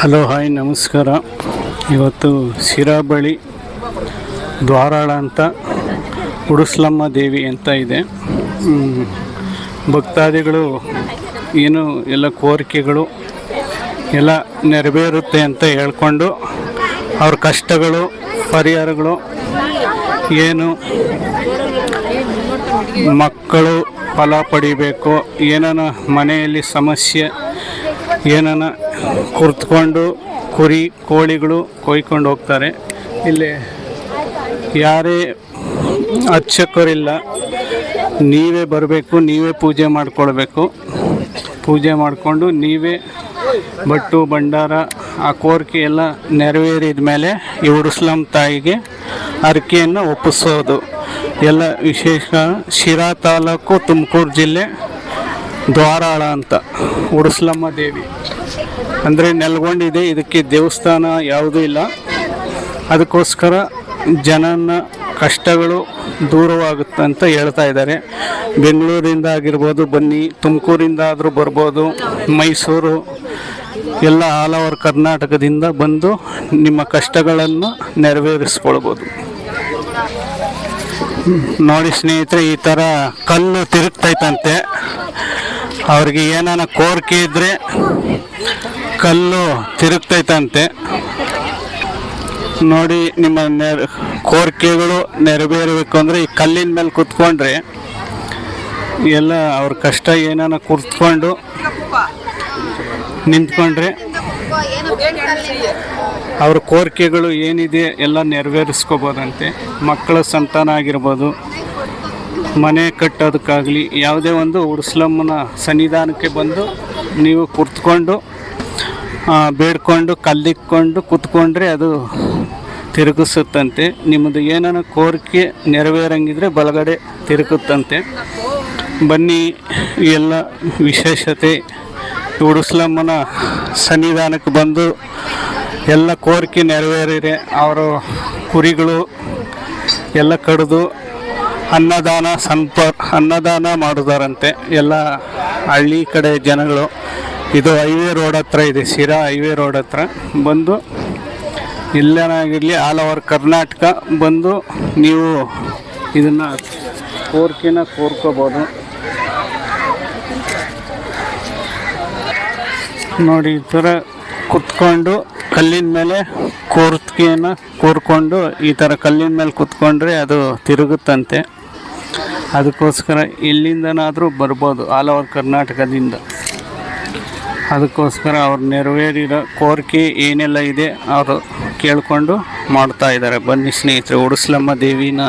Hello, hi, ನಮಸ್ಕಾರ. ಇವತ್ತು ಶಿರಾ ಬಳಿ ದ್ವಾರಾಳ ಅಂತ ಉಡುಸ್ಲಮ್ಮ ದೇವಿ ಅಂತ ಇದೆ. ಭಕ್ತಾದಿಗಳು ಏನು ಎಲ್ಲ ಕೋರಿಕೆಗಳು ಎಲ್ಲ ನೆರವೇರುತ್ತೆ ಅಂತ ಹೇಳ್ಕೊಂಡು ಅವ್ರ ಕಷ್ಟಗಳು, ಪರಿಹಾರಗಳು ಏನು ಮಕ್ಕಳು ಫಲ ಪಡಿಬೇಕು, ಏನಾನ ಮನೆಯಲ್ಲಿ ಸಮಸ್ಯೆ ಏನಾನ ಕುರ್ತ್ಕೊಂಡು ಕುರಿ ಕೋಳಿಗಳು ಕೊಯ್ಕೊಂಡು ಹೋಗ್ತಾರೆ. ಇಲ್ಲಿ ಯಾರೇ ಅರ್ಚಕರಿಲ್ಲ, ನೀವೇ ಬರಬೇಕು, ನೀವೇ ಪೂಜೆ ಮಾಡಿಕೊಳ್ಬೇಕು. ಪೂಜೆ ಮಾಡಿಕೊಂಡು ನೀವೇ ಬಟ್ಟು, ಭಂಡಾರ, ಆ ಕೋರಿಕೆ ಎಲ್ಲ ನೆರವೇರಿದ ಮೇಲೆ ಈ ಸ್ಲಂ ತಾಯಿಗೆ ಹರಕೆಯನ್ನು ಒಪ್ಪಿಸೋದು. ಎಲ್ಲ ವಿಶೇಷ ಶಿರಾ ತಾಲೂಕು ತುಮಕೂರು ಜಿಲ್ಲೆ ದ್ವಾರಾಳ ಅಂತ, ಉಡುಸ್ಲಮ್ಮ ದೇವಿ. ಅಂದರೆ ನೆಲ್ಗೊಂಡಿದೆ, ಇದಕ್ಕೆ ದೇವಸ್ಥಾನ ಯಾವುದೂ ಇಲ್ಲ. ಅದಕ್ಕೋಸ್ಕರ ಜನನ ಕಷ್ಟಗಳು ದೂರವಾಗುತ್ತೆ ಅಂತ ಹೇಳ್ತಾ ಇದ್ದಾರೆ. ಬೆಂಗಳೂರಿಂದ ಆಗಿರ್ಬೋದು, ಬನ್ನಿ, ತುಮಕೂರಿಂದ ಆದರೂ ಬರ್ಬೋದು, ಮೈಸೂರು, ಎಲ್ಲ ಆಲ್ ಓವರ್ ಕರ್ನಾಟಕದಿಂದ ಬಂದು ನಿಮ್ಮ ಕಷ್ಟಗಳನ್ನು ನೆರವೇರಿಸ್ಕೊಳ್ಬೋದು. ನೋಡಿ ಸ್ನೇಹಿತರೆ, ಈ ಥರ ಕಲ್ಲು ತಿರುಗ್ತೈತಂತೆ ಅವ್ರಿಗೆ ಏನಾನ ಕೋರಿಕೆ ಇದ್ದರೆ ಕಲ್ಲು ತಿರುಗ್ತೈತಂತೆ. ನೋಡಿ ನಿಮ್ಮ ನೆರ, ಕೋರಿಕೆಗಳು ನೆರವೇರಬೇಕು ಅಂದರೆ ಈ ಕಲ್ಲಿನ ಮೇಲೆ ಕುತ್ಕೊಂಡ್ರೆ ಎಲ್ಲ ಅವ್ರ ಕಷ್ಟ ಏನಾನ ಕುತ್ಕೊಂಡು ನಿಂತ್ಕೊಂಡ್ರೆ ಅವ್ರ ಕೋರಿಕೆಗಳು ಏನಿದೆ ಎಲ್ಲ ನೆರವೇರಿಸ್ಕೋಬೋದಂತೆ. ಮಕ್ಕಳ ಸಂತಾನ ಆಗಿರ್ಬೋದು. ಮನೆ ಕಟ್ಟೋದಕ್ಕಾಗಲಿ ಯಾವುದೇ ಒಂದು ಉಡ್ಸ್ಲಮ್ಮನ ಸನ್ನಿಧಾನಕ್ಕೆ ಬಂದು ನೀವು ಕುರ್ತ್ಕೊಂಡು ಬೇಡ್ಕೊಂಡು, ಕಲ್ಲಿಕ್ಕೊಂಡು ಕುತ್ಕೊಂಡ್ರೆ ಅದು ತಿರುಗಿಸುತ್ತಂತೆ. ನಿಮ್ಮದು ಏನಾನ ಕೋರಿಕೆ ನೆರವೇರಂಗಿದ್ರೆ ಬಲಗಡೆ ತಿರುಗುತ್ತಂತೆ. ಬನ್ನಿ ಎಲ್ಲ ವಿಶೇಷತೆ ಉಡುಸ್ಲಮ್ಮನ ಸನ್ನಿಧಾನಕ್ಕೆ ಬಂದು ಎಲ್ಲ ಕೋರಿಕೆ ನೆರವೇರಿದೆ. ಅವರು ಕುರಿಗಳು ಎಲ್ಲ ಕಡಿದು ಅನ್ನದಾನ ಸಂಪ ಅನ್ನದಾನ ಮಾಡಿದಾರಂತೆ ಎಲ್ಲ ಹಳ್ಳಿ ಕಡೆ ಜನಗಳು. ಇದು ಹೈವೇ ರೋಡ್ ಹತ್ರ ಇದೆ, ಶಿರಾ ಹೈವೇ ರೋಡ್ ಹತ್ರ. ಬಂದು ಇಲ್ಲೇನಾಗಿರಲಿ ಆಲ್ ಓವರ್ ಕರ್ನಾಟಕ ಬಂದು ನೀವು ಇದನ್ನು ಕೋರ್ಕಿನ ಕೋರ್ಕೋಬೋದು. ನೋಡಿ ಈ ಥರ ಕುತ್ಕೊಂಡು ಕಲ್ಲಿನ ಮೇಲೆ ಕೋರ್ಕೆಯನ್ನು ಕೋರ್ಕೊಂಡು ಈ ಥರ ಕಲ್ಲಿನ ಮೇಲೆ ಕುತ್ಕೊಂಡ್ರೆ ಅದು ತಿರುಗುತ್ತಂತೆ. ಅದಕ್ಕೋಸ್ಕರ ಎಲ್ಲಿಂದನಾದರೂ ಬರ್ಬೋದು, ಆಲ್ ಓವರ್ ಕರ್ನಾಟಕದಿಂದ. ಅದಕ್ಕೋಸ್ಕರ ಅವ್ರು ನೆರವೇರಿರೋ ಕೋರಿಕೆ ಏನೆಲ್ಲ ಇದೆ ಅವರು ಕೇಳಿಕೊಂಡು ಮಾಡ್ತಾ ಇದ್ದಾರೆ. ಬನ್ನಿ ಸ್ನೇಹಿತರೆ, ಉಡುಸ್ಲಮ್ಮ ದೇವಿನ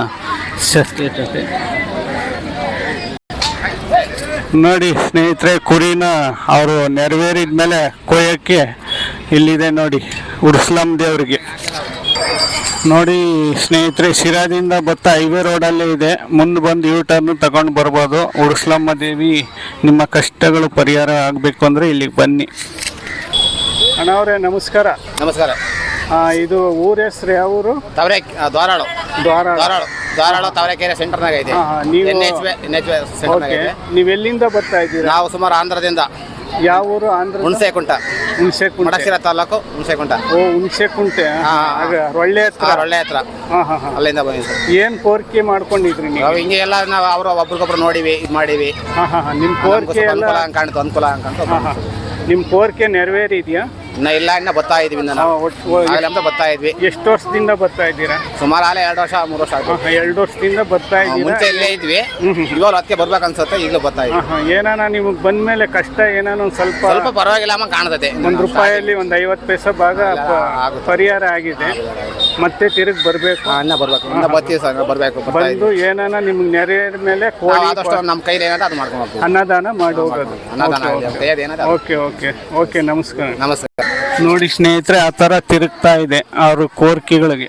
ಶಸ್ತ್ರತೆ ನೋಡಿ ಸ್ನೇಹಿತರೆ, ಕುರಿನ ಅವರು ನೆರವೇರಿದ ಮೇಲೆ ಕೊಯ್ಯೋಕ್ಕೆ ಇಲ್ಲಿದೆ ನೋಡಿ, ಉಡುಸ್ಲಮ್ಮ ದೇವರಿಗೆ. ನೋಡಿ ಸ್ನೇಹಿತರೆ ಶಿರಾದಿಂದ ಬತ್ತ ಹೈವೇ ರೋಡಲ್ಲೇ ಇದೆ. ಮುಂದೆ ಬಂದು ಯೂ ಟರ್ನ್ ತಗೊಂಡು ಬರ್ಬೋದು. ಉಡುಸ್ಲಮ್ಮ ದೇವಿ ನಿಮ್ಮ ಕಷ್ಟಗಳು ಪರಿಹಾರ ಆಗಬೇಕು ಅಂದರೆ ಇಲ್ಲಿಗೆ ಬನ್ನಿ. ಅಣ್ಣವರೇ ನಮಸ್ಕಾರ. ನಮಸ್ಕಾರ. ಆ, ಇದು ಊರ ಹೆಸರು ಯಾವ ಊರು? ತವರೆ ದ್ವಾರ ದ್ವಾರಾಳು. ದ್ವಾರಾಳು. ತವರೆಕೆರೆ ಸೆಂಟರ್ನಾಗ ಇದೆ. ನೀವು- ಎನ್ ಎಚ್ ಎನ್ ಎಚ್ ಸೆಂಟರ್ನಾಗ ಓಕೆ ಇದೆ. ನೀವು ಎಲ್ಲಿಂದ ಬರ್ತಾ ಇದ್ದೀರಾ? ನಾವು ಸುಮಾರು ಆಂಧ್ರದಿಂದ. ಯಾವ ಊರು? ಆಂಧ್ರ ಹುಣಸೆ ಕುಂಟ ಹುಣಸೆ ಕುಂಟೆ ಮಡಸಿರ ತಾಲೂಕು ಹುಣಸೆ ಕುಂಟ ಓ ಹುಣಸೆ ಕುಂಟೆ ಹಾ, ಹಾ. ಆಗ ಒಳ್ಳೆ ಹತ್ರ. ಒಳ್ಳೆ ಹತ್ರ. ಹಾಂ ಹಾಂ ಹಾಂ. ಅಲ್ಲಿಂದ ಬಂದಿವಿ ಸರ್. ಏನು ಕೋರಿಕೆ ಮಾಡ್ಕೊಂಡಿದ್ರಿ ನೀವು? ಹಿಂಗೆ ಎಲ್ಲ ನಾವು ಅವರು ಒಬ್ರಿಗೊಬ್ರು ನೋಡಿವಿ ಇದು ಮಾಡಿವಿ. ಹಾಂ ಹಾಂ ಹಾಂ. ನಿಮ್ಮ ಕೋರಿಕೆ ಎಲ್ಲ ಅನುಕೂಲ ಕಾಣ್ತು ಅನುಕೂಲ ಹಾಂ ನಿಮ್ಮ ಕೋರಿಕೆ ನೆರವೇರಿದೆಯಾ? ಇನ್ನ ಇಲ್ಲ ಇನ್ನ ಬರ್ತಾ ಇದ್ವಿ ನಾವು. ಒಟ್ಟು ಆಗಲೇ ಅಂತ ಬರ್ತಾ ಇದ್ವಿ. ಎಷ್ಟು ವರ್ಷದಿಂದ ಬರ್ತಾ ಇದ್ದೀರಾ? ಸುಮಾರು ಆಲೆ ಎರಡು ವರ್ಷ ಮೂರು ವರ್ಷ ಆಯ್ತು. ಎರಡು ವರ್ಷದಿಂದ ಬರ್ತಾ ಇದ್ದೀರಾ? ಮುಂಚೆ ಇಲ್ಲೇ ಇದ್ವಿ. ಹ್ಮ್, ಹ್ಮ್. ಇವಾಗ ಅದಕ್ಕೆ ಬರ್ಬೇಕು ಅನ್ಸುತ್ತೆ ಈಗಲೂ ಬರ್ತಾ ಇದ್ವಿ. ಏನಾನ ನಿಮಗೆ ಬಂದ ಮೇಲೆ ಕಷ್ಟ ಏನಾನ ಒಂದು ಸ್ವಲ್ಪ ಸ್ವಲ್ಪ ಪರವಾಗಿಲ್ಲ ಅಮ್ಮ ಕಾಣ್ತದೆ. ಒಂದು ರೂಪಾಯಲ್ಲಿ ಒಂದು ಐವತ್ತು ಪೈಸೆ ಭಾಗ ಪ- ಆಗುತ್ತೆ. ಪರಿಹಾರ ಆಗಿದೆ. ಮತ್ತೆ ತಿರುಗಿ ಬರಬೇಕು? ಅನ್ನ ಇನ್ನ ಬರ್ಬೇಕು. ಅನ್ನ ಬರ್ತೀವಿ ಸರ್ ಬರ್ಬೇಕು ಬರ್ತಾ ಇದ್ವಿ. ಬಂದು ಏನಾನ ನಿಮ್ಗೆ ನೆರವೇರಿದ ಮೇಲೆ ನಾವು ಕೋಳಿ ಆದಷ್ಟು ನಮ್ಮ ಕೈಲಿ ಏನಾದ್ರೆ ಅದು ಮಾಡ್ಕೊಂಡು ಹೋಗ್ತೀವಿ ಅನ್ನದಾನ ಮಾಡಿ ಹೋಗೋದು. ಅನ್ನದಾನ ನಮ್ಮ ಕೈಯಲ್ಲಿ ಏನಾದ್ರೆ ಅದು. ಓಕೆ ಓಕೆ ಓಕೆ ನಮಸ್ಕಾರ. ನಮಸ್ತೆ. ನೋಡಿ ಸ್ನೇಹಿತರೆ, ಆ ಥರ ತಿರುಗ್ತಾ ಇದೆ ಅವರು ಕೋರಿಕೆಗಳಿಗೆ.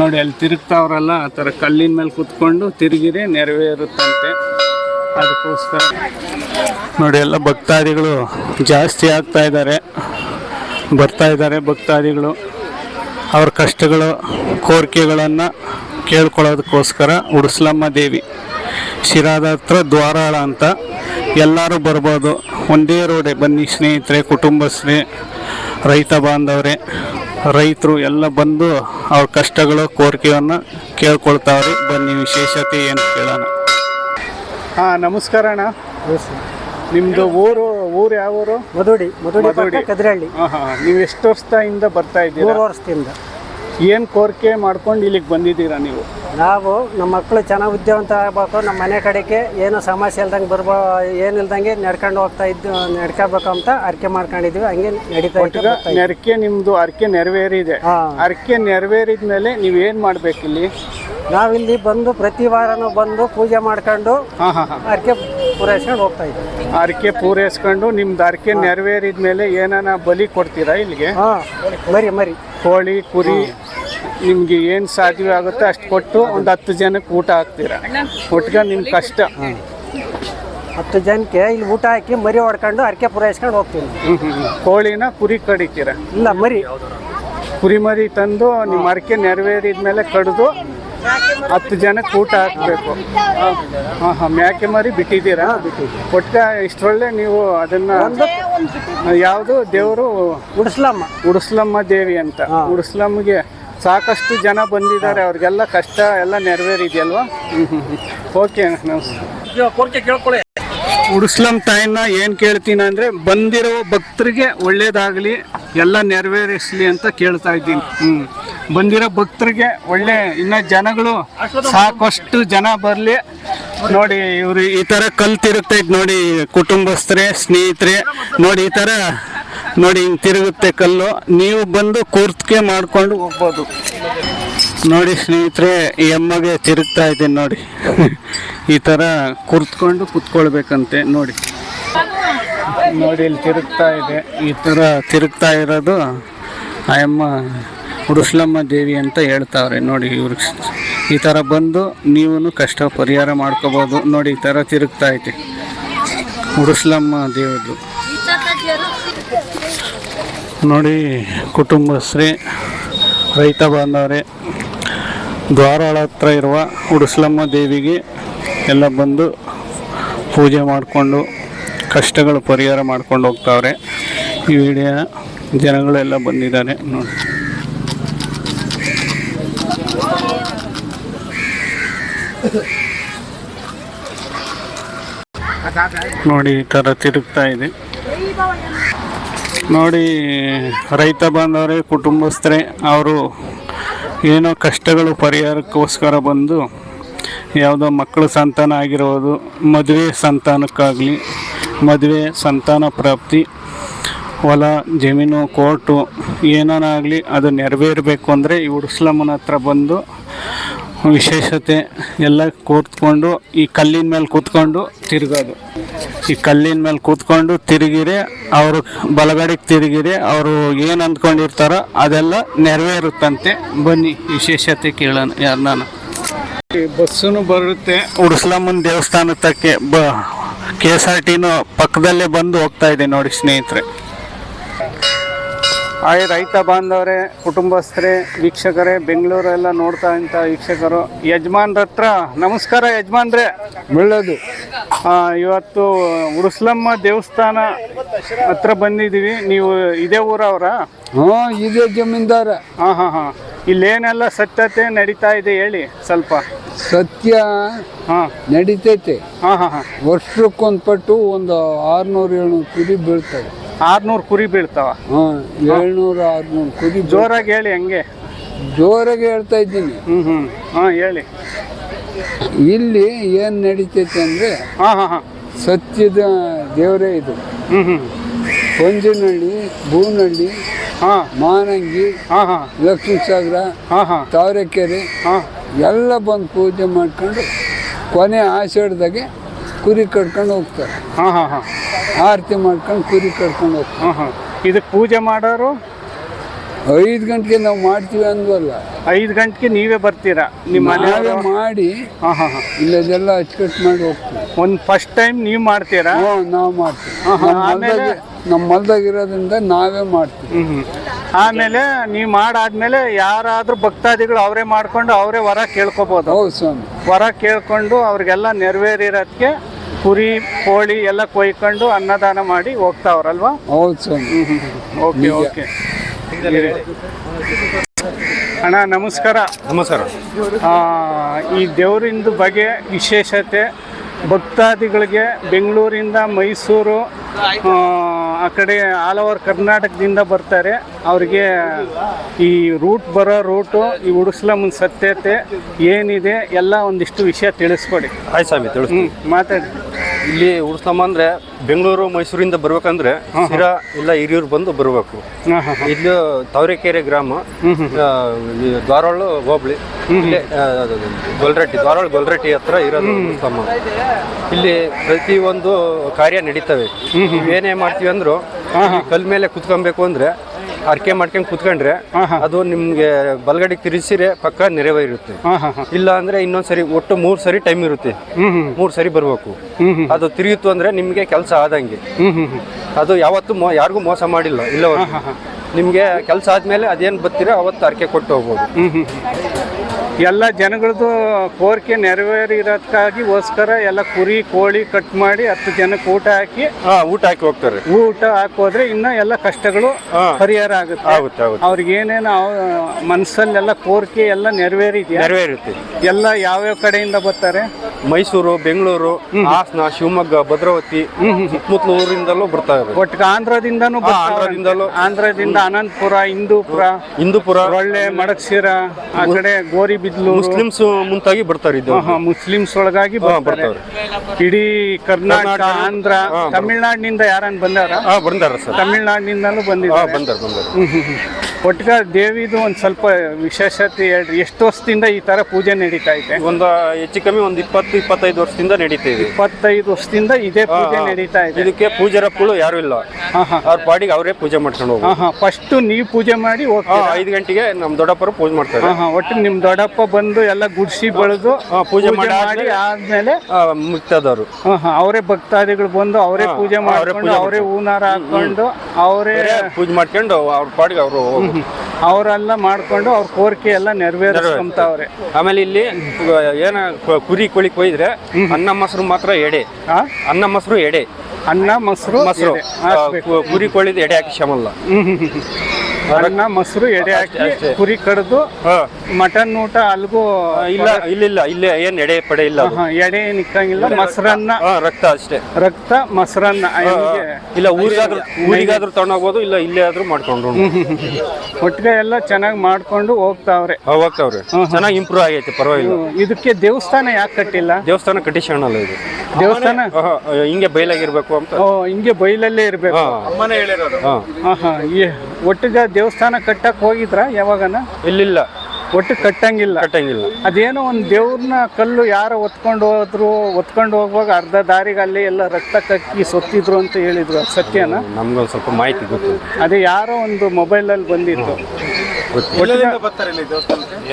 ನೋಡಿ, ಅಲ್ಲಿ ತಿರುಗ್ತಾವ್ರಲ್ಲ ಆ ಥರ ಕಲ್ಲಿನ ಮೇಲೆ ಕುತ್ಕೊಂಡು ತಿರುಗಿರೆ ನೆರವೇರುತ್ತಂತೆ. ಅದಕ್ಕೋಸ್ಕರ. ನೋಡಿ, ಎಲ್ಲ ಭಕ್ತಾದಿಗಳು ಜಾಸ್ತಿ ಆಗ್ತಾ ಇದ್ದಾರೆ. ಬರ್ತಾ ಇದ್ದಾರೆ ಭಕ್ತಾದಿಗಳು. ಅವ್ರ ಕಷ್ಟಗಳು, ಕೋರಿಕೆಗಳನ್ನು ಕೇಳ್ಕೊಳ್ಳೋದಕ್ಕೋಸ್ಕರ ಉಡುಸ್ಲಮ್ಮ ದೇವಿ ಶಿರಾದ ಹತ್ರ ದ್ವಾರಾಳ ಅಂತ ಎಲ್ಲರೂ ಬರ್ಬೋದು. ಒಂದೇ ರೋಡೆ, ಬನ್ನಿ ಸ್ನೇಹಿತರೆ ಕುಟುಂಬಸ್ಥರೇ ರೈತ ಬಾಂಧವರೇ ರೈತರು ಎಲ್ಲ ಬಂದು ಅವ್ರ ಕಷ್ಟಗಳು ಕೋರಿಕೆಯನ್ನು ಕೇಳ್ಕೊಳ್ತಾವ್ರಿ. ಬನ್ನಿ ವಿಶೇಷತೆ ಏನು ಕೇಳೋಣ. ಹಾಂ ನಮಸ್ಕಾರ ಅಣ್ಣ. ನಿಮ್ಮದು ಊರು ಊರು ಯಾವ ಊರು? ಮಧುಡಿ ಮಧುಡಿ ಕದ್ರಹಳ್ಳಿ ಹಾಂ ಹಾಂ ನೀವು ಎಷ್ಟು ವರ್ಷದಿಂದ ಬರ್ತಾ ಇದ್ದೀರಾ? ಮೂರು ವರ್ಷದಿಂದ. ಏನು ಕೋರಿಕೆ ಮಾಡ್ಕೊಂಡು ಇಲ್ಲಿಗೆ ಬಂದಿದ್ದೀರಾ ನೀವು? ನಾವು ನಮ್ಮ ಮಕ್ಕಳು ಚೆನ್ನಾಗಿ ಉದ್ಯೋಗವಂತ ಆಗಬೇಕು ನಮ್ಮ ಮನೆ ಕಡೆಗೆ ಏನು ಸಮಸ್ಯೆ ಇಲ್ದಂಗೆ ಬರ್ಬೋ ಏನಿಲ್ದಂಗೆ ನಡ್ಕೊಂಡು ಹೋಗ್ತಾ ಇದ್ದು ನಡ್ಕೋಬೇಕು ಅಂತ ಅರ್ಕೆ ಮಾಡ್ಕೊಂಡಿದ್ವಿ ಹಂಗೆ ನಡೀತಾ ಇತ್ತು ನೆರಕೆ ನಿಮ್ಮದು ಅರ್ಕೆ ನೆರವೇರಿದೆ. ಹಾಂ. ಅರ್ಕೆ ನೆರವೇರಿದ ಮೇಲೆ ನೀವು ಏನು ಮಾಡ್ಬೇಕಿಲ್ಲಿ? ನಾವಿಲ್ಲಿ ಬಂದು ಪ್ರತಿ ವಾರನೂ ಬಂದು ಪೂಜೆ ಮಾಡ್ಕೊಂಡು ಹಾಂ ಹಾಂ ಹಾಂ. ಅರ್ಕೆ ಪೂರೈಸ್ಕೊಂಡು ಹೋಗ್ತಾ ಇದ್ದೀವಿ ಹರಕೆ ಪೂರೈಸ್ಕೊಂಡು ನಿಮ್ದು ಹರಕೆ ನೆರವೇರಿದ ಮೇಲೆ ಏನಾನ ಬಲಿ ಕೊಡ್ತೀರಾ ಇಲ್ಲಿಗೆ? ಹಾಂ ಮರಿ ಮರಿ. ಕೋಳಿ ಕುರಿ ನಿಮ್ಗೆ ಏನು ಸಾಧ್ಯ ಆಗುತ್ತೆ ಅಷ್ಟು ಕೊಟ್ಟು ಒಂದು ಹತ್ತು ಜನಕ್ಕೆ ಊಟ ಹಾಕ್ತೀರಾ? ಒಟ್ಟಿಗೆ ನಿಮ್ಮ ಕಷ್ಟ. ಹತ್ತು ಜನಕ್ಕೆ ಇಲ್ಲಿ ಊಟ ಹಾಕಿ ಮರಿ ಹೊಡ್ಕೊಂಡು ಹರಕೆ ಪೂರೈಸ್ಕೊಂಡು ಹೋಗ್ತೀನಿ. ಹ್ಮ್, ಹ್ಮ್, ಹ್ಮ್. ಕೋಳಿನ ಕುರಿ ಕಡಿತೀರಾ? ಇಲ್ಲ ಮರಿ. ಕುರಿ ಮರಿ ತಂದು ನಿಮ್ಮ ಅರ್ಕೆ ನೆರವೇರಿದ ಮೇಲೆ ಕಡಿದು ಹತ್ತು ಜನಕ್ಕೆ ಊಟ ಹಾಕಬೇಕು. ಹಾಂ ಹಾಂ ಮ್ಯಾಕೆ ಮರಿ ಬಿಟ್ಟಿದ್ದೀರಾ? ಒಟ್ಟಿಗೆ ಇಷ್ಟರಲ್ಲೇ ನೀವು ಅದನ್ನ ಯಾವುದು ದೇವರು? ಉಡಿಸ್ಲಮ್ಮ. ಉಡುಸ್ಲಮ್ಮ ದೇವಿ ಅಂತ. ಉಡುಸ್ಲಮ್ಗೆ ಸಾಕಷ್ಟು ಜನ ಬಂದಿದ್ದಾರೆ. ಅವ್ರಿಗೆಲ್ಲ ಕಷ್ಟ ಎಲ್ಲ ನೆರವೇರಿದೆಯಲ್ವಾ? ಓಕೆ ನಮಸ್ಕಾರ ಉಡುಸ್ಲಂ ತಾಯಿನ ಏನು ಕೇಳ್ತೀನಿ ಅಂದರೆ ಬಂದಿರೋ ಭಕ್ತರಿಗೆ ಒಳ್ಳೇದಾಗಲಿ, ಎಲ್ಲ ನೆರವೇರಿಸಲಿ ಅಂತ ಕೇಳ್ತಾ ಇದ್ದೀನಿ. ಹ್ಞೂ ಬಂದಿರೋ ಭಕ್ತರಿಗೆ ಒಳ್ಳೆ, ಇನ್ನು ಜನಗಳು ಸಾಕಷ್ಟು ಜನ ಬರಲಿ. ನೋಡಿ, ಇವರು ಈ ಥರ ಕಲ್ ತಿರುಗ್ತೈತೆ ನೋಡಿ, ಕುಟುಂಬಸ್ಥರೇ, ಸ್ನೇಹಿತರೆ. ನೋಡಿ, ಈ ಥರ ನೋಡಿ, ಹಿಂಗೆ ತಿರುಗುತ್ತೆ ಕಲ್ಲು. ನೀವು ಬಂದು ಕೂರ್ತಿಗೆ ಮಾಡ್ಕೊಂಡು ಹೋಗ್ಬೋದು. ನೋಡಿ, ಸ್ನೇಹಿತರೆ, ಈ ಅಮ್ಮಗೆ ತಿರುಗ್ತಾ ಇದ್ದೀನಿ ನೋಡಿ. ಈ ಥರ ಕುರ್ತ್ಕೊಂಡು ಕುತ್ಕೊಳ್ಬೇಕಂತೆ ನೋಡಿ. ನೋಡಿ, ಇಲ್ಲಿ ತಿರುಗ್ತಾ ಇದೆ. ಈ ಥರ ತಿರುಗ್ತಾ ಇರೋದು ಆಯಮ್ಮ ಉಡುಸ್ಲಮ್ಮ ದೇವಿ ಅಂತ ಹೇಳ್ತಾವ್ರೆ. ನೋಡಿ, ಇವ್ರ ಈ ಥರ ಬಂದು ನೀವು ಕಷ್ಟ ಪರಿಹಾರ ಮಾಡ್ಕೋಬೋದು. ನೋಡಿ, ಈ ಥರ ತಿರುಗ್ತಾ ಐತೆ ಉಡುಸ್ಲಮ್ಮ ದೇವದು ನೋಡಿ, ಕುಟುಂಬಶ್ರೀ, ರೈತ ಬಾಂಧವರೇ ದ್ವಾರಾಳ ಹತ್ರ ಇರುವ ಉಡುಸ್ಲಮ್ಮ ದೇವಿಗೆ ಎಲ್ಲ ಬಂದು ಪೂಜೆ ಮಾಡಿಕೊಂಡು, ಕಷ್ಟಗಳು ಪರಿಹಾರ ಮಾಡ್ಕೊಂಡು ಹೋಗ್ತಾವ್ರೆ. ಈ ವಿಡಿಯೋ ಜನಗಳೆಲ್ಲ ಬಂದಿದ್ದಾರೆ, ನೋಡಿ. ನೋಡಿ ಈ ಥರ ತಿರುಗ್ತಾ ಇದೆ. ನೋಡಿ, ರೈತ ಬಾಂಧವರೇ, ಕುಟುಂಬಸ್ಥರೇ, ಅವರು ಏನೋ ಕಷ್ಟಗಳು ಪರಿಹಾರಕ್ಕೋಸ್ಕರ ಬಂದು ಯಾವುದೋ ಮಕ್ಕಳ ಸಂತಾನ ಆಗಿರ್ಬೋದು, ಮದುವೆ ಸಂತಾನಕ್ಕಾಗಲಿ, ಮದುವೆ ಸಂತಾನ ಪ್ರಾಪ್ತಿ, ಹೊಲ, ಜಮೀನು, ಕೋರ್ಟು, ಏನಾನಾಗಲಿ ಅದು ನೆರವೇರಬೇಕು ಅಂದರೆ ಈ ಉಡುಸ್ಲಮ್ಮನ ಹತ್ರ ಬಂದು ವಿಶೇಷತೆ ಎಲ್ಲ ಕೂತ್ಕೊಂಡು, ಈ ಕಲ್ಲಿನ ಮೇಲೆ ಕೂತ್ಕೊಂಡು ತಿರುಗೋದು. ಈ ಕಲ್ಲಿನ ಮೇಲೆ ಕೂತ್ಕೊಂಡು ತಿರುಗಿರಿ ಅವರು ಬಲಗಡೆಗೆ ತಿರುಗಿರಿ ಅವರು ಏನು ಅಂದ್ಕೊಂಡಿರ್ತಾರೋ ಅದೆಲ್ಲ ನೆರವೇರುತ್ತಂತೆ. ಬನ್ನಿ, ವಿಶೇಷತೆ ಕೇಳೋಣ ಯಾರು ನಾನು ಬಸ್ಸು ಬರುತ್ತೆ. ಉಡುಸ್ಲಮ್ಮನ ದೇವಸ್ಥಾನ ತಕ್ಕೆ ಬ ಕೆ ಎಸ್ ಆರ್ ಟಿನೂ ಪಕ್ಕದಲ್ಲೇ ಬಂದು ಹೋಗ್ತಾ ಇದೆ ನೋಡಿ ಸ್ನೇಹಿತರೆ. ಆಯ್ ರೈತ ಬಾಂಧವರೇ ಕುಟುಂಬಸ್ಥರೇ ವೀಕ್ಷಕರೇ ಬೆಂಗಳೂರೆಲ್ಲ ನೋಡ್ತಾ ಇಂಥ ವೀಕ್ಷಕರು ಯಜಮಾನ್ರ ಹತ್ರ ನಮಸ್ಕಾರ ಯಜಮಾನ್ರೆ. ಬೆಳ್ಳೋದು ಇವತ್ತು ಉಡುಸ್ಲಮ್ಮ ದೇವಸ್ಥಾನ ಹತ್ರ ಬಂದಿದ್ದೀವಿ. ನೀವು ಇದೇ ಊರವರ? ಹಾ ಇದೇ ಜಮೀನ್ದಾರ. ಹಾಂ ಹಾಂ ಹಾಂ. ಇಲ್ಲೇನೆಲ್ಲ ಸತ್ಯತೆ ನಡೀತಾ ಇದೆ ಹೇಳಿ ಸ್ವಲ್ಪ. ಸತ್ಯ ಹಾಂ. ನಡಿತೈತೆ. ಹಾಂ ಹಾಂ ಹಾಂ. ವರ್ಷಕ್ಕೊಂದು ಪಟ್ಟು ಒಂದು ಆರ್ನೂರು ಏಳ್ನೂರು ಕುರಿ ಬೀಳ್ತವೆ. ಆರ್ನೂರು ಕುರಿ ಬೀಳ್ತಾವ? ಹಾ ಏಳ್ನೂರು ಆರ್ನೂರು ಕುರಿ ಬೀಳ್- ಜೋರಾಗಿ ಹೇಳಿ ಹಂಗೆ. ಜೋರಾಗಿ ಹೇಳ್ತಾ ಇದ್ದೀನಿ. ಹ್ಞೂ ಹ್ಞೂ ಹಾಂ ಹೇಳಿ. ಇಲ್ಲಿ ಏನು ನಡೀತೈತೆ ಅಂದರೆ ಹಾಂ ಹಾಂ ಹಾಂ. ಸತ್ಯದ ದೇವರೇ ಇದು. ಹ್ಞೂ ಹ್ಞೂ ಪಂಜನಹಳ್ಳಿ ಬೂನಹಳ್ಳಿ ಹಾಂ ಮಾನಂಗಿ ಹಾಂ ಹಾಂ. ಲಕ್ಷ್ಮೀ ಸಾಗರ ಹಾಂ ಹಾಂ. ತಾವರೆಕೆರೆ ಹಾಂ. ಎಲ್ಲ ಬಂದು ಪೂಜೆ ಮಾಡ್ಕೊಂಡು ಕೊನೆ ಆಷಾಢದಾಗೆ ಕುರಿ ಕಟ್ಕೊಂಡು ಹೋಗ್ತಾರೆ. ಹಾಂ ಹಾಂ ಹಾಂ. ಆರತಿ ಮಾಡ್ಕೊಂಡು ಕುರಿ ಕಟ್ಕೊಂಡು ಹೋಗ್ತಾರೆ. ಹಾಂ ಹಾಂ. ಇದಕ್ಕೆ ಪೂಜೆ ಮಾಡೋರು? ಐದು ಗಂಟೆಗೆ ನಾವು ಮಾಡ್ತೀವಿ ಅಂದ್ವಲ್ಲ. ಐದು ಗಂಟೆಗೆ ನೀವೇ ಬರ್ತೀರಾ? ನಿಮ್ಮ ನಾವೇ ಮಾಡಿ ಹಾಂ ಹಾಂ ಹಾಂ. ಇಲ್ಲದೆಲ್ಲ ಅಚ್ಚುಕಟ್ಟು ಮಾಡಿ ಹೋಗ್ತೀವಿ. ಒಂದು ಫಸ್ಟ್ ಟೈಮ್ ನೀವು ಮಾಡ್ತೀರಾ? ನಾವು ಮಾಡ್ತೀವಿ. ಹಾ, ಹಾ, ನಮ್ಮ ಹೊಲ್ದಾಗಿರೋದ್ರಿಂದ ನಾವೇ ಮಾಡ್ತೀವಿ. ಹ್ಞೂ ಹ್ಞೂ ಆಮೇಲೆ ನೀವು ಮಾಡಾದ್ಮೇಲೆ ಯಾರಾದ್ರೂ ಭಕ್ತಾದಿಗಳು ಅವರೇ ಮಾಡ್ಕೊಂಡು ಅವರೇ ವರ ಕೇಳ್ಕೊಬೋದು. ಹೌದು ಸ್ವಾಮಿ. ವರ ಕೇಳ್ಕೊಂಡು ಅವ್ರಿಗೆಲ್ಲ ನೆರವೇರಿರೋದಕ್ಕೆ ಕುರಿ ಕೋಳಿ ಎಲ್ಲ ಕೊಯ್ಕೊಂಡು ಅನ್ನದಾನ ಮಾಡಿ ಹೋಗ್ತಾವ್ರಲ್ವಾ? ಹೌದು ಸ್ವಾಮಿ. Okay okay. ಅಣ್ಣ ನಮಸ್ಕಾರ. ನಮಸ್ಕಾರ. ಆ, ಈ ದೇವರಿಂದು ಬಗೆ ವಿಶೇಷತೆ ಭಕ್ತಾದಿಗಳಿಗೆ ಬೆಂಗಳೂರಿಂದ ಮೈಸೂರು ಆ, ಆ ಕಡೆ ಆಲ್ ಓವರ್ ಕರ್ನಾಟಕದಿಂದ ಬರ್ತಾರೆ. ಅವರಿಗೆ ಈ ರೂಟ್ ಬರೋ ರೂಟು ಈ ಉಡುಸ್ಲಮ್ಮನ ಸತ್ಯತೆ ಏನಿದೆ ಎಲ್ಲ ಒಂದಿಷ್ಟು ವಿಷಯ ತಿಳಿಸ್ಕೊಡಿ. ಆಯ್ತು ಸ್ವಾಮಿ ತಿಳಿಸ್ ಹ್ಞೂ ಮಾತಾಡಿ. ಇಲ್ಲಿ ಅಂದ್ರೆ ಬೆಂಗಳೂರು ಮೈಸೂರಿಂದ ಬರ್ಬೇಕಂದ್ರೆ ಶಿರಾ ಇಲ್ಲ ಹಿರಿಯೂರು ಬಂದು ಬರಬೇಕು. ಇಲ್ಲಿ ತಾವರೆಕೆರೆ ಗ್ರಾಮ ಧಾರವಾಳ ಹೋಬಳಿ. ಇಲ್ಲೇ, ಗೊಲ್ರಟ್ಟಿ ಧಾರವಾಡ ಗೊಲ್ರಟ್ಟಿ ಹತ್ರ ಇರೋದು ಇಲ್ಲಿ ಇಲ್ಲಿ ಒಂದು ಕಾರ್ಯ ನಡೀತವೆ. ಏನೇ ಮಾಡ್ತೀವಿ ಅಂದ್ರು ಕಲ್ ಮೇಲೆ ಕುತ್ಕೊಬೇಕು ಅಂದ್ರೆ ಅರ್ಕೆ ಮಾಡ್ಕೊಂಡು ಕುತ್ಕೊಂಡ್ರೆ ಅದು ನಿಮ್ಗೆ ಬಲಗಡೆಗೆ ತಿರುಗಿಸಿರೆ ಪಕ್ಕ ನೆರವೇರುತ್ತೆ ಇಲ್ಲ ಅಂದ್ರೆ ಇನ್ನೊಂದ್ಸರಿ ಒಟ್ಟು ಮೂರ್ ಸರಿ ಟೈಮ್ ಇರುತ್ತೆ. ಮೂರ್ ಸರಿ ಬರ್ಬೇಕು. ಅದು ತಿರುಗಿತ್ತು ಅಂದ್ರೆ ನಿಮ್ಗೆ ಕೆಲಸ ಆದಂಗೆ. ಅದು ಯಾವತ್ತೂ ಯಾರಿಗೂ ಮೋಸ ಮಾಡಿಲ್ಲ ಇಲ್ಲ ನಿಮ್ಗೆ ಕೆಲಸ ಆದ್ಮೇಲೆ ಅದೇನ್ ಬರ್ತೀರ ಅವತ್ತು ಅರ್ಕೆ ಕೊಟ್ಟು ಹೋಗ್ಬೋದು. ಎಲ್ಲ ಜನಗಳದ್ದು ಕೋರಿಕೆ ನೆರವೇರಿರೋದಕ್ಕಾಗಿ ಗೋಸ್ಕರ ಎಲ್ಲ ಕುರಿ ಕೋಳಿ ಕಟ್ ಮಾಡಿ ಹತ್ತು ಜನಕ್ಕೆ ಊಟ ಹಾಕಿ ಹಾ ಊಟ ಹಾಕಿ ಹೋಗ್ತಾರೆ. ಊಟ ಹಾಕೋದ್ರೆ ಇನ್ನ ಎಲ್ಲ ಕಷ್ಟಗಳು. ಪರಿಹಾರ ಆಗುತ್ತೆ. ಆಗುತ್ತೆ ಆಗುತ್ತೆ. ಅವ್ರಿಗೆ ಏನೇನು ಮನಸ್ಸಲ್ಲೆಲ್ಲ ಕೋರಿಕೆ ಎಲ್ಲ ನೆರವೇರಿದೆಯಾ? ನೆರವೇರುತ್ತೆ. ಎಲ್ಲ ಯಾವ್ಯಾವ ಕಡೆಯಿಂದ ಬರ್ತಾರೆ? ಮೈಸೂರು ಬೆಂಗಳೂರು ಹಾಸನ ಶಿವಮೊಗ್ಗ ಭದ್ರಾವತಿ ಸುತ್ತಮುತ್ತಲ ಊರಿಂದಲೂ ಬರ್ತಾ ಇದೆ ಒಟ್ಟಿಗೆ ಆಂಧ್ರದಿಂದನೂ. ಆಂಧ್ರದಿಂದಲೂ. ಆಂಧ್ರದಿಂದ ಅನಂತಪುರ ಹಿಂದೂಪುರ ಹಿಂದೂಪುರ ಒಳ್ಳೆ ಮಡಕ್ಸಿರ ಆ ಕಡೆ ಗೋರಿಬಿದ್ಲು ಮುಸ್ಲಿಮ್ಸ್ ಮುಂತಾಗಿ ಬರ್ತಾರೆ ಇದು. ಮುಸ್ಲಿಮ್ಸ್ ಒಳಗಾಗಿ ಬರ್ತಾರೆ. ಇಡೀ ಕರ್ನಾಟಕ ಆಂಧ್ರ ತಮಿಳ್ನಾಡಿನಿಂದ ಯಾರನ್ನ ಬಂದಾರ? ಬಂದಾರ ಸರ್. ತಮಿಳ್ನಾಡಿನಿಂದಲೂ ಬಂದಿದ್ದಾರೆ. ಬಂದಾರ ಬಂದಾರ. ಒಟ್ಟಿಗೆ ದೇವಿದು ಒಂದು ಸ್ವಲ್ಪ ವಿಶೇಷತೆ ಹೇಳ್ರಿ. ಎಷ್ಟು ವರ್ಷದಿಂದ ಈ ತರ ಪೂಜೆ ನಡೀತಾ ಇದೆ? ಒಂದು ಹೆಚ್ಚು ಕಮ್ಮಿ ಒಂದು ಇಪ್ಪತ್ತು ಇಪ್ಪತ್ತೈದು ವರ್ಷದಿಂದ ನಡೀತಾ ಇದೆ. ಇಪ್ಪತ್ತೈದು ವರ್ಷದಿಂದ ಇದೇ ಪೂಜೆ ನಡೀತಾ ಇದೆ. ಇದಕ್ಕೆ ಪೂಜಾರಪ್ಪಗಳು ಯಾರು ಇಲ್ಲ. ಅವ್ರ ಪಾಡಿಗೆ ಅವರೇ ಪೂಜೆ ಮಾಡ್ಕೊಂಡು ಹೋಗ್ತಾರೆ ಫಸ್ಟ್ ನೀವು ಪೂಜೆ ಮಾಡಿ ಐದು ಗಂಟೆಗೆ ನಮ್ಮ ದೊಡ್ಡಪ್ಪರು ಪೂಜೆ ಮಾಡ್ತಾರೆ. ಒಟ್ಟು ನಿಮ್ಮ ದೊಡ್ಡಪ್ಪ ಬಂದು ಎಲ್ಲ ಗುಡಿಸಿ ಬೆಳೆದು ಪೂಜೆ ಮಾಡಿ ಆದ್ಮೇಲೆ ಮುಕ್ತದವರು ಅವರೇ ಭಕ್ತಾದಿಗಳು ಬಂದು ಅವರೇ ಪೂಜೆ ಮಾಡಿ ಅವರೇ ಹೂನಾರ ಹಾಕೊಂಡು ಅವರೇ ಪೂಜೆ ಮಾಡ್ಕೊಂಡು ಅವ್ರ ಪಾಡಿಗೆ ಅವರು ಅವರೆಲ್ಲ ಮಾಡ್ಕೊಂಡು ಅವ್ರ ಕೋರಿಕೆ ಎಲ್ಲ ನೆರವೇರಿಸ್ಕೊಂತಾವ್ರೆ. ಆಮೇಲೆ ಇಲ್ಲಿ ಏನ ಕುರಿ ಕೋಳಿ ಕೊಯ್ದ್ರೆ ಅನ್ನ ಮೊಸರು ಮಾತ್ರ ಎಡೆ? ಅನ್ನ ಮೊಸರು ಎಡೆ. ಅನ್ನ ಮೊಸರು ಮೊಸರು. ಕುರಿ ಕೋಳಿದ ಎಡೆ ಹಾಕಿ ಅನ್ನ ಮೊಸರು ಎಡೆ ಹಾಕಿ ಅಷ್ಟೇ. ಕುರಿ ಕಡ್ದು ಹಾ. ಮಟನ್ ಊಟ ಅಲ್ಗೂ ಇಲ್ಲ ಇಲ್ಲ ಇಲ್ಲೇ ಏನ್ ಎಡೆ ಪಡೆ ಇಲ್ಲ ಎಡೆ ನಿಕ್ಕಂಗಿಲ್ಲ ಮೊಸರನ್ನ. ಹಾ, ರಕ್ತ ಅಷ್ಟೇ. ರಕ್ತ ಮೊಸರನ್ನ. ಹೆಂಗೆ? ಇಲ್ಲ ಊರಿಗಾದ್ರೂ ಊರಿಗಾದ್ರೂ ತಗೊಂಡೋಗ್ಬೋದು ಇಲ್ಲ ಇಲ್ಲೇ ಆದ್ರೂ ಮಾಡ್ಕೊಂಡು ಒಟ್ಟಿಗೆ ಎಲ್ಲ ಚೆನ್ನಾಗಿ ಮಾಡ್ಕೊಂಡು ಹೋಗ್ತಾವ್ರೆ. ಹೋಗ್ತಾವ್ರೆ. ಚೆನ್ನಾಗಿ ಇಂಪ್ರೂವ್ ಆಗೈತೆ ಪರವಾಗಿಲ್ಲ. ಇದಕ್ಕೆ ದೇವಸ್ಥಾನ ಯಾಕೆ ಕಟ್ಟಿಲ್ಲ? ದೇವಸ್ಥಾನ ಕಟ್ಟಿಸೋಣಲ್ಲ ಇದು. ದೇವಸ್ಥಾನ? ಹಿಂಗೆ ಬೈಲಾಗಿರ್ಬೇಕು ಅಂತ. ಓ ಹಿಂಗೆ ಬೈಲಲ್ಲೇ ಇರ್ಬೇಕು. ಅಮ್ಮನೇ ಹೇಳಿರೋದು. ಹಾ. ಹಾ ಈ ಒಟ್ಟಿಗೆ ದೇವಸ್ಥಾನ ಕಟ್ಟಕ್ ಹೋಗಿದ್ರ ಯಾವಾಗನ? ಇಲ್ಲಿಲ್ಲ. ಒಟ್ಟು ಕಟ್ಟಂಗಿಲ್ಲ. ಕಟ್ಟಂಗಿಲ್ಲ. ಅದೇನೋ ಒಂದು ದೇವ್ರನ್ನ ಕಲ್ಲು ಯಾರೋ ಒತ್ಕೊಂಡು ಹೋದ್ರು ಒತ್ಕೊಂಡು ಹೋಗುವಾಗ ಅರ್ಧ ದಾರಿಗೆ ಅಲ್ಲಿ ಎಲ್ಲ ರಕ್ತ ಕಕ್ಕಿ ಸೊತ್ತಿದ್ರು ಅಂತ ಹೇಳಿದ್ರು ಅದ್ ಸತ್ಯನ? ನಮ್ಗೆ ಸ್ವಲ್ಪ ಮಾಹಿತಿ ಗೊತ್ತು. ಅದೇ ಯಾರೋ ಒಂದು ಮೊಬೈಲಲ್ಲಿ ಬಂದಿತ್ತು.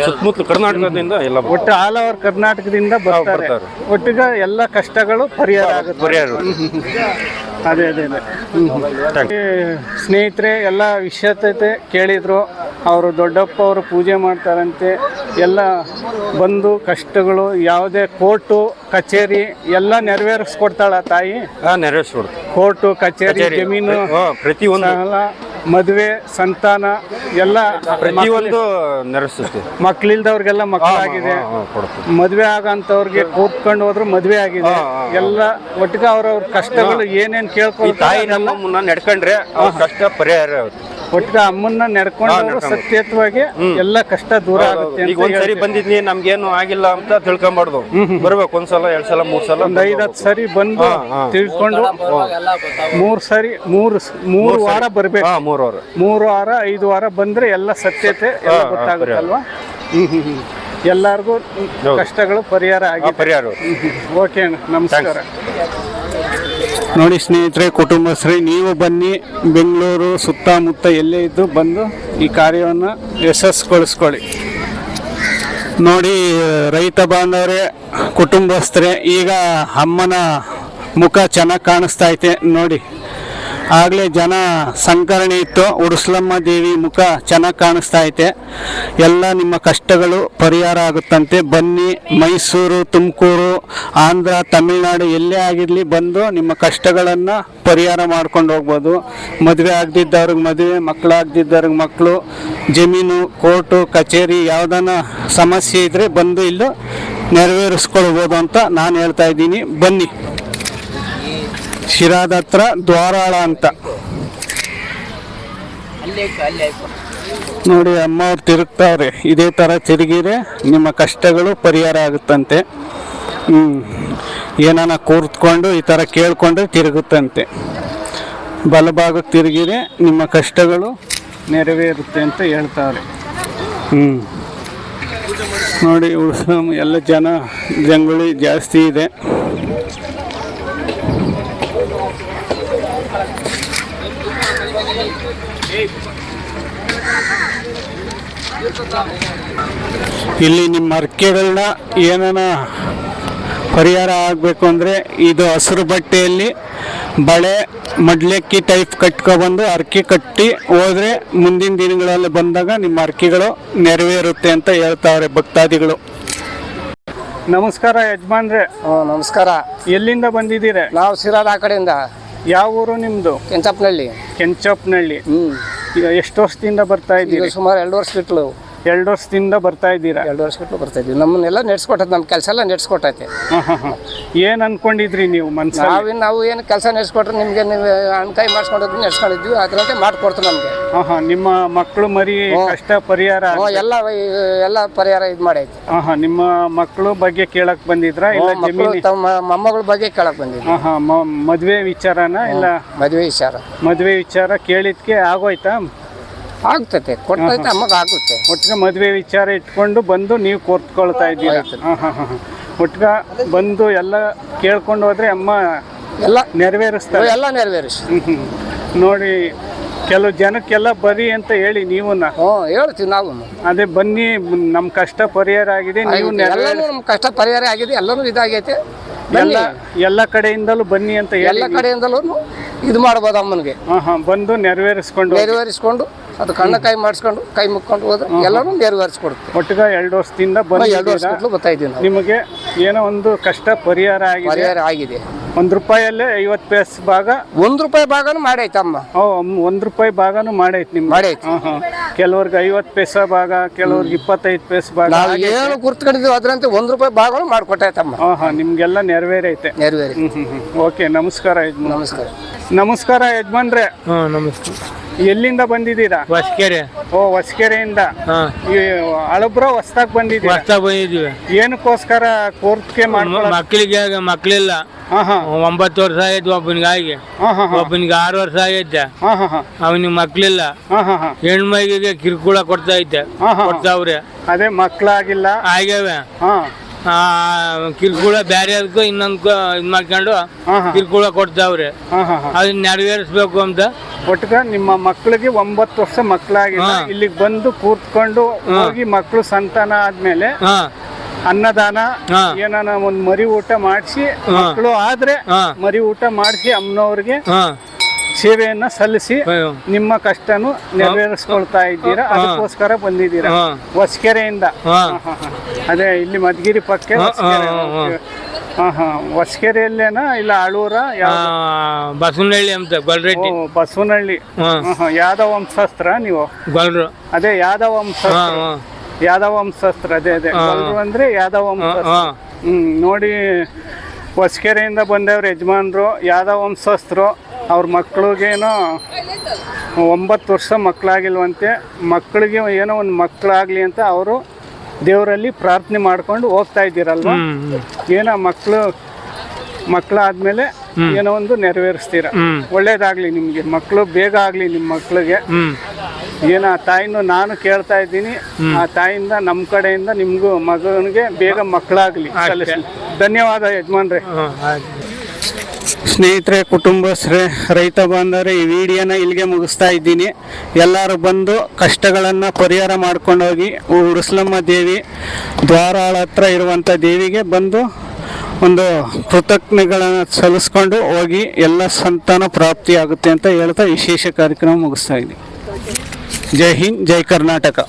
ಸುತ್ತಮುತ್ತಲು ಕರ್ನಾಟಕದಿಂದ ಎಲ್ಲ. ಒಟ್ಟು ಆಲ್ ಓವರ್ ಕರ್ನಾಟಕದಿಂದ ಬರ್ತಾರೆ. ಬರ್ತಾರೆ. ಒಟ್ಟಿಗೆ ಎಲ್ಲ ಕಷ್ಟಗಳು ಪರಿಹಾರ ಆಗುತ್ತೆ. ಪರಿಹಾರ. ಅದೇ ಅದೇ ಅದೇ. ಸ್ನೇಹಿತರೆ ಎಲ್ಲ ವಿಷಯತೆ ಕೇಳಿದ್ರು. ಅವರು ದೊಡ್ಡಪ್ಪ ಅವರು ಪೂಜೆ ಮಾಡ್ತಾರಂತೆ. ಎಲ್ಲ ಬಂದು ಕಷ್ಟಗಳು ಯಾವುದೇ ಕೋರ್ಟು ಕಚೇರಿ ಎಲ್ಲ ನೆರವೇರಿಸ್ಕೊಡ್ತಾಳ ತಾಯಿ? ನೆರವೇರಿಸ್ಕೊಡ್ತಾರೆ ಕೋರ್ಟು ಕಚೇರಿ ಜಮೀನು ಪ್ರತಿ ಪ್ರತಿಯೊಂದು ಸಾಲ ಮದುವೆ ಸಂತಾನ ಎಲ್ಲ ಪ್ರತಿಯೊಂದು ನೆರವೇರಿಸುತ್ತೆ. ಮಕ್ಕಳಿಲ್ದವ್ರಿಗೆಲ್ಲ ಮಕ್ಕಳಾಗಿದೆ. ಮದುವೆ ಆಗಂತವ್ರಿಗೆ ಕೂತ್ಕೊಂಡು ಹೋದ್ರು ಮದುವೆ ಆಗಿದೆ. ಎಲ್ಲ ಒಟ್ಟಿಗೆ ಅವ್ರವ್ರ ಕಷ್ಟಗಳು ಏನೇನು ಕೇಳ್ಕೊಂಡು ತಾಯಿ ನಮ್ಮ ನಡ್ಕೊಂಡ್ರೆ ಅವ್ರ ಕಷ್ಟ ಪರಿಹಾರ ಆಗುತ್ತೆ. ಒಟ್ಟಿಗೆ ಅಮ್ಮನ್ನ ನಡ್ಕೊಂಡು ಸತ್ಯತ್ವಾಗಿ ಎಲ್ಲ ಕಷ್ಟ ದೂರ ಆಗುತ್ತೆ ಈಗ ಅಂತ ಒಂದ್ಸರಿ. ಬಂದಿದ್ನಿ ನಮ್ಗೇನು ಆಗಿಲ್ಲ ಅಂತ ತಿಳ್ಕೊಂಬಾರ್ದು. ಬರ್ಬೇಕು ಒಂದ್ಸಲ ಎರಡ್ ಸಲ ಮೂರ್ ಸಲ ಒಂದ್ ಐದತ್ತು ಸರಿ ಬಂದು. ತಿಳ್ಕೊಂಡು ಮೂರ್ ಸರಿ ಮೂರು ಮೂರ್ ವಾರ ಬರ್ಬೇಕು. ಮೂರ್ ವಾರ. ಮೂರು ವಾರ ಐದು ವಾರ ಬಂದ್ರೆ ಎಲ್ಲ ಸತ್ಯತೆ ಎಲ್ಲ ಗೊತ್ತಾಗುತ್ತಲ್ವಾ? ಎಲ್ಲಾರ್ಗೂ ಕಷ್ಟಗಳು ಪರಿಹಾರ ಆಗಿ ಪರಿಹಾರ. ಓಕೆ ಅಣ್ಣ ನಮಸ್ಕಾರ. ನೋಡಿ ಸ್ನೇಹಿತರೆ, ಕುಟುಂಬಶ್ರೀ, ನೀವು ಬನ್ನಿ ಬೆಂಗಳೂರು ಸುತ್ತಮುತ್ತ ಎಲ್ಲೇ ಇದ್ದು ಬಂದು ಈ ಕಾರ್ಯವನ್ನು ಯಶಸ್ಸುಗೊಳಿಸ್ಕೊಳ್ಳಿ ನೋಡಿ, ರೈತ ಬಾಂಧವರೇ, ಕುಟುಂಬಸ್ಥರೇ, ಈಗ ಅಮ್ಮನ ಮುಖ ಚೆನ್ನಾಗಿ ಕಾಣಿಸ್ತಾ ಐತೆ. ನೋಡಿ ಆಗಲೇ ಜನ ಸಂಕರಣೆ ಇತ್ತು. ಉಡುಸ್ಲಮ್ಮ ದೇವಿ ಮುಖ ಚೆನ್ನಾಗಿ ಕಾಣಿಸ್ತಾ ಐತೆ. ಎಲ್ಲ ನಿಮ್ಮ ಕಷ್ಟಗಳು ಪರಿಹಾರ ಆಗುತ್ತಂತೆ. ಬನ್ನಿ, ಮೈಸೂರು, ತುಮಕೂರು, ಆಂಧ್ರ, ತಮಿಳುನಾಡು ಎಲ್ಲೇ ಆಗಿರಲಿ ಬಂದು ನಿಮ್ಮ ಕಷ್ಟಗಳನ್ನು ಪರಿಹಾರ ಮಾಡ್ಕೊಂಡು ಹೋಗ್ಬೋದು. ಮದುವೆ ಆಗದಿದ್ದವ್ರಿಗೆ ಮದುವೆ ಮಕ್ಕಳಾಗದಿದ್ದವ್ರಿಗೆ ಮಕ್ಕಳು ಜಮೀನು, ಕೋರ್ಟು, ಕಚೇರಿ ಯಾವುದನ್ನ ಸಮಸ್ಯೆ ಇದ್ದರೆ ಬಂದು ಇಲ್ಲೂ ನೆರವೇರಿಸ್ಕೊಳ್ಬೋದು ಅಂತ ನಾನು ಹೇಳ್ತಾ ಇದ್ದೀನಿ. ಬನ್ನಿ. ಶಿರಾದ ಹತ್ರ ದ್ವಾರಾಳ ಅಂತ. ನೋಡಿ ಅಮ್ಮ ಅವ್ರು ತಿರುಗ್ತಾವ್ರೆ. ಇದೇ ಥರ ತಿರುಗಿರೆ ನಿಮ್ಮ ಕಷ್ಟಗಳು ಪರಿಹಾರ ಆಗುತ್ತಂತೆ. ಹ್ಞೂ ಏನಾನ ಕೂರ್ತ್ಕೊಂಡು ಈ ಥರ ಕೇಳ್ಕೊಂಡ್ರೆ ತಿರುಗುತ್ತಂತೆ. ಬಲಭಾಗಕ್ಕೆ ತಿರುಗಿರೆ ನಿಮ್ಮ ಕಷ್ಟಗಳು ನೆರವೇರುತ್ತೆ ಅಂತ ಹೇಳ್ತಾರೆ. ಹ್ಞೂ ನೋಡಿ ಉಳ್ಸ ಎಲ್ಲ ಜನ ಜಂಗುಳಿ ಜಾಸ್ತಿ ಇದೆ. ಇಲ್ಲಿ ನಿಮ್ಮ ಅರ್ಕೆಗಳನ್ನ ಏನಾನ ಪರಿಹಾರ ಆಗಬೇಕು ಅಂದರೆ ಇದು ಹಸಿರು ಬಟ್ಟೆಯಲ್ಲಿ ಬಳೆ ಮಡ್ಲಕ್ಕಿ ಟೈಪ್ ಕಟ್ಕೊಬಂದು ಅರ್ಕೆ ಕಟ್ಟಿ ಹೋದರೆ ಮುಂದಿನ ದಿನಗಳಲ್ಲಿ ಬಂದಾಗ ನಿಮ್ಮ ಅರ್ಕೆಗಳು ನೆರವೇರುತ್ತೆ ಅಂತ ಹೇಳ್ತಾವ್ರೆ ಭಕ್ತಾದಿಗಳು. ನಮಸ್ಕಾರ ಯಜಮಾನ್ರೆ. ನಮಸ್ಕಾರ. ಎಲ್ಲಿಂದ ಬಂದಿದ್ದೀರಾ? ನಾವು ಸಿರಾದ ಆ ಕಡೆಯಿಂದ. ಯಾವ ಊರು ನಿಮ್ಮದು ಕೆಂಚಪ್ಪನಹಳ್ಳಿ. ಕೆಂಚಪ್ನಹಳ್ಳಿ ಹ್ಞೂ ಈಗ ಎಷ್ಟು ವರ್ಷದಿಂದ ಬರ್ತಾ ಇದ್ದೀವಿ ಸುಮಾರು ಎರಡು ವರ್ಷ ಬಿಟ್ಲು. ಎರಡು ವರ್ಷದಿಂದ ಬರ್ತಾ ಇದ್ದೀರಾ? ಎರಡು ವರ್ಷ ಬರ್ತಾ ಇದ್ದೀವಿ. ನಮ್ಮನ್ನೆಲ್ಲ ನಡೆಸ್ಕೊಟ್ಟೈತೆ ನಮ್ಮ ಕೆಲಸ ಎಲ್ಲ ನೆಡ್ಸ್ಕೊಟ್ಟೈತೆ. ಏನು ಅನ್ಕೊಂಡಿದ್ರಿ ನೀವು ಮನ್ಸು ನಾವಿನ್ ನಾವು ಏನು ಕೆಲಸ ನಡ್ಸ್ಕೊಟ್ರೆ ನಿಮಗೆ ನೀವು ಅಣ್ಕಾಯಿ ಮಾಡಿಸ್ಕೊಂಡಿದ್ವಿ ನಡೆಸ್ಕೊಂಡಿದ್ವಿ. ಅದರಂತೆ ಮಾಡಿಕೊಡ್ತು ನಮಗೆ. ನಿಮ್ಮ ಮಕ್ಕಳು ಮರಿ ಕಷ್ಟ ಪರಿಹಾರ ಎಲ್ಲ ಎಲ್ಲ ಪರಿಹಾರ ಇದು ಮಾಡೈತೆ. ನಿಮ್ಮ ಮಕ್ಕಳು ಬಗ್ಗೆ ಕೇಳಕ್ ಬಂದಿದ್ರಾ ಇಲ್ಲ ಮಕ್ಕಳು ಜಮೀನು ತಮ್ಮ ಮೊಮ್ಮಗಳ ಬಗ್ಗೆ ಕೇಳಕ್ ಬಂದಿದ್ವಿ. ಹಾಂ ಹಾಂ ಮದುವೆ ವಿಚಾರನ ಇಲ್ಲ? ಮದುವೆ ವಿಚಾರ. ಮದುವೆ ವಿಚಾರ ಕೇಳಿದ್ಕೆ ಆಗೋಯ್ತಾ? ಆಗ್ತೈತೆ ಕೊಟ್ಟೈತೆ ಅಮ್ಮಗೆ ಆಗುತ್ತೆ. ಒಟ್ಟಿಗೆ ಮದುವೆ ವಿಚಾರ ಇಟ್ಕೊಂಡು ಬಂದು ನೀವು ಕೋರ್ತ್ಕೊಳ್ತಾ ಇದ್ದೀರಾ? ಹಾಂ ಹಾಂ ಹಾಂ ಒಟ್ಟಿಗೆ ಬಂದು ಎಲ್ಲ ಕೇಳ್ಕೊಂಡು ಹೋದ್ರೆ ಅಮ್ಮ ಎಲ್ಲ ನೆರವೇರಿಸ್ತಾರೆ. ಎಲ್ಲ ನೆರವೇರಿಸಿ. ನೋಡಿ ಕೆಲವು ಜನಕ್ಕೆಲ್ಲ ಬರಿ ಅಂತ ಹೇಳಿ ನೀವು ಹೇಳ್ತೀವಿ ನಾವು. ಅದೇ ಬನ್ನಿ ನಮ್ಮ ಕಷ್ಟ ಪರಿಹಾರ ಆಗಿದೆ ನೀವು ನಮ್ಮ ಕಷ್ಟ ಪರಿಹಾರ ಆಗಿದೆ ಎಲ್ಲನೂ ಇದಾಗೈತೆ. ಎಲ್ಲ ಎಲ್ಲ ಕಡೆಯಿಂದಲೂ ಬನ್ನಿ ಅಂತ ಎಲ್ಲ ಕಡೆಯಿಂದಲೂ ಇದು ಮಾಡ್ಬೋದು ಅಮ್ಮನಿಗೆ. ಹಾಂ ಹಾಂ ಬಂದು ನೆರವೇರಿಸ್ಕೊಂಡು. ನೆರವೇರಿಸ್ಕೊಂಡು ಅದು ಕಣ್ಣ ಕೈ ಮಾಡಿಸ್ಕೊಂಡು ಕೈ ಮುಕ್ಕೊಂಡು ಹೋದ್ರೆ ಎಲ್ಲರೂ ನೆರವೇರಿಸ್ಕೊಡುತ್ತೆ. ಒಟ್ಟಿಗೆ ಎರಡು ವರ್ಷದಿಂದ ಎರಡು ಬಂದು ವರ್ಷ ಬರ್ತಾ ಇದ್ದೀವಿ ನಾವು. ನಿಮಗೆ ಏನೋ ಒಂದು ಕಷ್ಟ ಪರಿಹಾರ ಆಗಿದೆ? ಪರಿಹಾರ ಆಗಿದೆ. ಒಂದು ರೂಪಾಯಲ್ಲೇ ಐವತ್ತು ಪೈಸ್ ಭಾಗ? ಒಂದು ರೂಪಾಯಿ ಭಾಗನೂ ಮಾಡೈತಮ್ಮ. ಓ ಅಮ್- ಒಂದ್ ರೂಪಾಯಿ ಭಾಗನೂ ಮಾಡೈತೆ ನಿಮ್ಗೆ? ಮಾಡೈತೆ. ಹಾಂ ಹಾಂ ಕೆಲವ್ರಿಗೆ ಐವತ್ತು ಪೈಸಾ ಭಾಗ ಕೆಲವ್ರಿಗೆ ಇಪ್ಪತ್ತೈದು ಪೈಸ್ ಭಾಗ ನಾವು ಏನು ಗುರ್ತ್ಕೊಂಡಿದ್ದೀವಿ ಅದರಂತೆ ಒಂದು ರೂಪಾಯಿ ಭಾಗನೂ ಮಾಡ್ಕೊಟ್ಟಾಯ್ತಮ್ಮ ಹಾಂ ಹಾಂ ನಿಮಗೆಲ್ಲ ನೆರವೇರೈತೆ. ನೆರವೇರಿ ಹ್ಮ್ ಹ್ಮ್ ಹ್ಮ್. ಓಕೆ ನಮಸ್ಕಾರ ಯಜಮಾನ್ ನಮಸ್ಕಾರ. ನಮಸ್ಕಾರ ಯಜಮಾನ್ರೆ. ಹಾಂ ನಮಸ್ತೆ. ಎಲ್ಲಿಂದ ಬಂದಿದ್ದೀರಾ? ಹೊಸಕೆರೆ. ಓ ಹೊಸಕೆರೆಯಿಂದ. ಹಾಂ. ಈ ಹಳಬ್ರ ಹೊಸ್ದಾಗ್ ಬಂದಿದ್ದೀರಾ? ಹೊಸ್ದಾಗ್ ಬಂದಿದ್ವಿ ಏನಕ್ಕೋಸ್ಕರ ಕೋರ್ಟ್ಗೆ ಮಕ್ಕಳಿಗೆ ಮಕ್ಕಳಿಲ್ಲ ಹಾ ಹಾಂ. ಒಂಬತ್ತು ವರ್ಷ ಆಗೈತೆ ಒಬ್ಬನಿಗಾಗಿ. ಹಾ ಹಾ ಹಾಂ. ಒಬ್ಬನಿಗೆ ಆರು ವರ್ಷ ಆಗೈತೆ. ಹಾಂ ಹಾಂ ಹಾಂ. ಅವನಿಗೆ ಮಕ್ಕಳಿಲ್ಲ ಹಾಂ ಹಾಂ ಹಾಂ. ಹೆಣ್ಮಗಿಗೆ ಕಿರುಕುಳ ಕೊಡ್ತಾ ಐತೆ. ಹಾಂ ಹಾಂ ಕೊಡ್ತಾವ್ರೆ. ಅದೇ ಮಕ್ಕಳಾಗಿಲ್ಲ ಆಗ್ಯಾವೆ. ಹಾಂ. ಕಿರುಕುಳ ಬೇರೆ ಅದಕ್ಕೂ ಇನ್ನೊಂದು ಇದ್ ಮಾಡ್ಕೊಂಡು ಕಿರುಕುಳ ಕೊಡ್ತಾವ್ರೆ. ಅದನ್ನ ನೆರವೇರಿಸ್ಬೇಕು ಅಂತ. ಒಟ್ಟು ನಿಮ್ಮ ಮಕ್ಕಳಿಗೆ ಒಂಬತ್ತು ವರ್ಷ ಮಕ್ಕಳಾಗಿಲ್ಲ. ಇಲ್ಲಿಗೆ ಬಂದು ಕೂತ್ಕೊಂಡು ಹೋಗಿ ಮಕ್ಕಳು ಸಂತಾನ ಆದ್ಮೇಲೆ ಅನ್ನದಾನ ಏನಾನ ಒಂದ್ ಮರಿ ಊಟ ಮಾಡಿಸಿ. ಮಕ್ಕಳು ಆದ್ರೆ ಮರಿ ಊಟ ಮಾಡಿಸಿ ಅಮ್ಮನವ್ರಿಗೆ ಸೇವೆಯನ್ನ ಸಲ್ಲಿಸಿ ನಿಮ್ಮ ಕಷ್ಟನು ನೆರವೇರಿಸ್ಕೊಳ್ತಾ ಇದ್ದೀರಾ. ಅದಕ್ಕೋಸ್ಕರ ಬಂದಿದ್ದೀರಾ. ಹೊಸಕೆರೆಯಿಂದ. ಅದೇ ಇಲ್ಲಿ ಮಧುಗಿರಿ ಪಕ್ಕ ಹೊಸಕೆರೆಯಲ್ಲೇನಾ ಇಲ್ಲ ಆಳೂರ ಬಸವನಹಳ್ಳಿ ಅಂತ ಗೊಲ್ರೆಡ್ಡಿ. ಬಸವನಹಳ್ಳಿ. ಯಾದವ ವಂಶಸ್ತ್ರ ನೀವು? ಗೊಲ್ರು. ಅದೇ ಯಾದವ ವಂಶ ಯಾದವ ವಂಶಸ್ತ್ರ ಅದೇ ಅದೇ. ಗೊಲ್ರು ಅಂದ್ರೆ ಯಾದವ ಹ್ಮ್ ನೋಡಿ ಹೊಸಕೆರೆಯಿಂದ ಬಂದವ್ರ ಯಜಮಾನ್ರು ಯಾದವ ವಂಶಸ್ತ್ರ ಅವ್ರ ಮಕ್ಳಿಗೇನೋ ಒಂಬತ್ತು ವರ್ಷ ಮಕ್ಕಳಾಗಿಲ್ವಂತೆ ಮಕ್ಕಳಿಗೆ ಏನೋ ಒಂದು ಮಕ್ಕಳಾಗ್ಲಿ ಅಂತ ಅವರು ದೇವರಲ್ಲಿ ಪ್ರಾರ್ಥನೆ ಮಾಡ್ಕೊಂಡು ಹೋಗ್ತಾ ಇದ್ದೀರಲ್ವಾ? ಏನೋ ಮಕ್ಕಳು ಮಕ್ಕಳಾದ್ಮೇಲೆ ಏನೋ ಒಂದು ನೆರವೇರಿಸ್ತೀರ. ಒಳ್ಳೇದಾಗ್ಲಿ ನಿಮ್ಗೆ. ಮಕ್ಕಳು ಬೇಗ ಆಗ್ಲಿ ನಿಮ್ಮ ಮಕ್ಕಳಿಗೆ ಏನ ಆ ತಾಯಿನೂ ನಾನು ಕೇಳ್ತಾ ಇದ್ದೀನಿ. ಆ ತಾಯಿಯಿಂದ ನಮ್ಮ ಕಡೆಯಿಂದ ನಿಮ್ಗೂ ಮಗನಿಗೆ ಬೇಗ ಮಕ್ಕಳಾಗ್ಲಿ. ಧನ್ಯವಾದ ಯಜಮಾನ್ರೆ. ಸ್ನೇಹಿತರೆ, ಕುಟುಂಬಸ್ಥರೇ, ರೈತ ಬಾಂಧವರೇ, ಈ ವಿಡಿಯೋನ ಇಲ್ಲಿಗೆ ಮುಗಿಸ್ತಾ ಇದ್ದೀನಿ. ಎಲ್ಲರೂ ಬಂದು ಕಷ್ಟಗಳನ್ನು ಪರಿಹಾರ ಮಾಡ್ಕೊಂಡೋಗಿ ಉರುಸ್ಲಮ್ಮ ದೇವಿ ದ್ವಾರಾಳ ಹತ್ರ ಇರುವಂಥ ದೇವಿಗೆ ಬಂದು ಒಂದು ಕೃತಜ್ಞಗಳನ್ನು ಸಲ್ಲಿಸ್ಕೊಂಡು ಹೋಗಿ ಎಲ್ಲ ಸಂತಾನ ಪ್ರಾಪ್ತಿಯಾಗುತ್ತೆ ಅಂತ ಹೇಳ್ತಾ ವಿಶೇಷ ಕಾರ್ಯಕ್ರಮ ಮುಗಿಸ್ತಾ ಇದ್ದೀನಿ. ಜೈ ಹಿಂದ್, ಜೈ ಕರ್ನಾಟಕ.